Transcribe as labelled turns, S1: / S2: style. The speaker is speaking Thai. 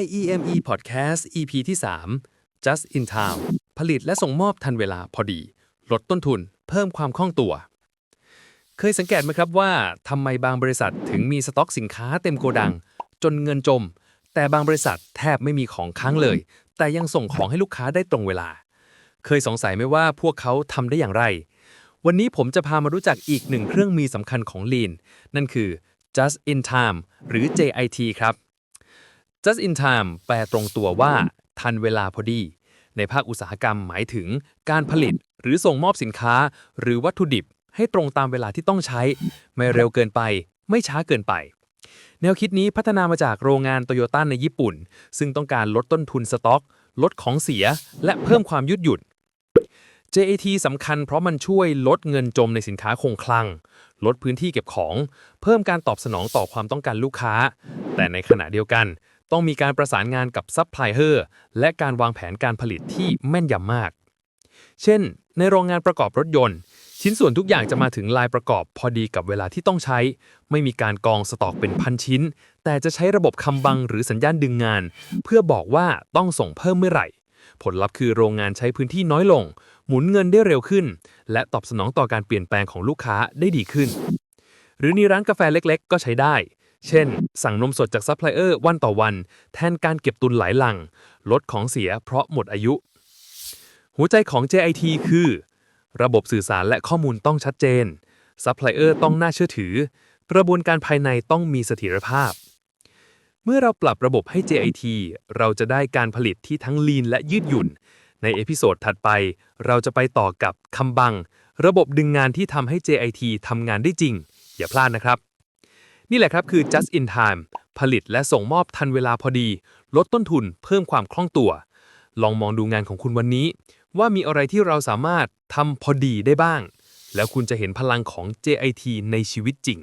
S1: IEME Podcast EP ที่ 3 Just in Time ผลิตและส่งมอบทันเวลาพอดี ลดต้นทุน เพิ่มความคล่องตัว เคยสังเกตไหมครับว่าทำไมบางบริษัทถึงมีสต็อกสินค้าเต็มโกดัง จนเงินจม แต่บางบริษัทแทบไม่มีของค้างเลย แต่ยังส่งของให้ลูกค้าได้ตรงเวลา เคยสงสัยไหมว่าพวกเขาทำได้อย่างไร วันนี้ผมจะพามารู้จักอีกหนึ่งเครื่องมือสำคัญของ Lean นั่นคือ Just in Time หรือ JIT ครับ Just in time แปลตรงตัวว่าทันเวลาพอดี ในภาคอุตสาหกรรมหมายถึงการผลิตหรือส่งมอบสินค้า หรือวัตถุดิบให้ตรงตามเวลาที่ต้องใช้ ไม่เร็วเกินไป ไม่ช้าเกินไป แนวคิดนี้พัฒนามาจากโรงงานโตโยต้าในญี่ปุ่น ซึ่งต้องการลดต้นทุนสต็อก ลดของเสีย และเพิ่มความยืดหยุ่น JAT สำคัญเพราะมันช่วยลดเงินจมในสินค้าคงคลัง ลดพื้นที่เก็บของ เพิ่มการตอบสนองต่อความต้องการลูกค้า แต่ในขณะเดียวกัน ต้องมีการประสานงานกับซัพพลายเออร์และการวางแผนการผลิตที่แม่นยำมาก เช่น ในโรงงานประกอบรถยนต์ ชิ้นส่วนทุกอย่างจะมาถึงลายประกอบพอดีกับเวลาที่ต้องใช้ ไม่มีการกองสต็อกเป็นพันชิ้น แต่จะใช้ระบบคำบังหรือสัญญาณดึงงาน เพื่อบอกว่าต้องส่งเพิ่มเมื่อไหร่ ผลลัพธ์คือโรงงานใช้พื้นที่น้อยลง หมุนเงินได้เร็วขึ้น และตอบสนองต่อการเปลี่ยนแปลงของลูกค้าได้ดีขึ้น หรือในร้านกาแฟเล็ก ๆ ก็ใช้ได้ เช่น สั่งนมสดจากซัพพลายเออร์วันต่อวัน แทนการเก็บตุนหลายลัง ลดของเสียเพราะหมดอายุ หัวใจของ JIT คือ ระบบสื่อสารและข้อมูลต้องชัดเจน ซัพพลายเออร์ต้องน่าเชื่อถือ กระบวนการภายในต้องมีเสถียรภาพ เมื่อเราปรับระบบให้ JIT เราจะได้การผลิตที่ทั้ง lean และยืดหยุ่น ในเอพิโซดถัดไป เราจะไปต่อกับคำบัง ระบบดึงงานที่ทำให้ JIT ทำงานได้จริง อย่าพลาดนะครับ นี่แหละครับคือ just in time ผลิตและส่งมอบทันเวลาพอดี ลดต้นทุนเพิ่มความคล่องตัว ลองมองดูงานของคุณวันนี้ ว่ามีอะไรที่เราสามารถทำพอดีได้บ้าง แล้วคุณจะเห็นพลังของ JIT ในชีวิตจริง